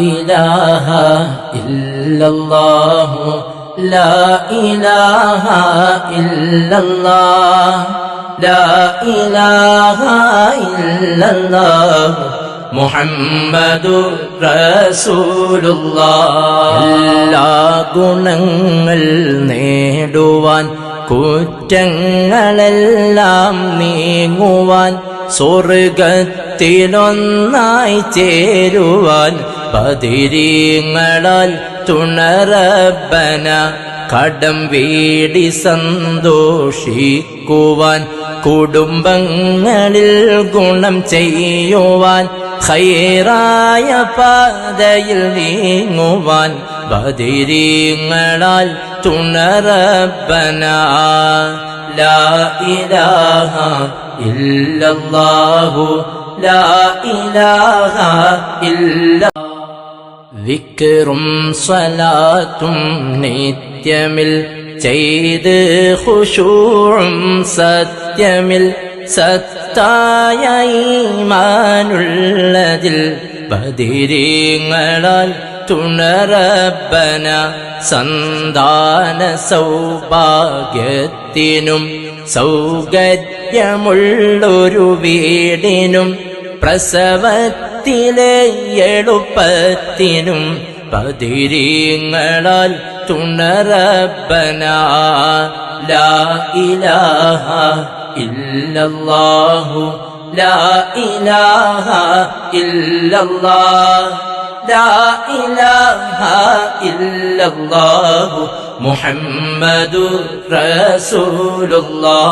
إله إلا الله لا إله إلا الله لا إله إلا الله മുഹമ്മദു റസൂലുള്ള എല്ലാ ഗുണങ്ങൾ നേടുവാൻ കുറ്റങ്ങളെല്ലാം നീങ്ങുവാൻ സ്വർഗത്തിലൊന്നായി ചേരുവാൻ പതിരീങ്ങളാൽ തുണറബന കടം വീടി സന്തോഷിക്കുവാൻ കുടുംബങ്ങളിൽ ഗുണം ചെയ്യുവാൻ ഹൈറായ പാതയിൽ നീങ്ങുവാൻ ബദിരീങ്ങളാൽ തുണറബന ലാ ഇലാഹ ഇല്ലല്ലാഹു. ലാ ഇലാഹ ഇല്ല വിക്കറും സ്വലാത്തും നിത്യമിൽ ചെയ്ത് ഹുഷൂറും സത്യമിൽ സത്തായ ഈമാനുള്ളതിൽ പതിരീങ്ങളാൽ തുണറബന സന്താന സൗഭാഗ്യത്തിനും സൗകര്യമുള്ളൊരു വീടിനും പ്രസവത്തിലെ എളുപ്പത്തിനും പതിരീങ്ങളാൽ തുണറബന ലാ ഇലാഹ ഇല്ലല്ലാഹു ലാ ഇലാഹ ഇല്ലല്ലാഹ് ലാ ഇലാഹ ഇല്ലല്ലാഹു മുഹമ്മദു റസൂലുള്ളാഹ്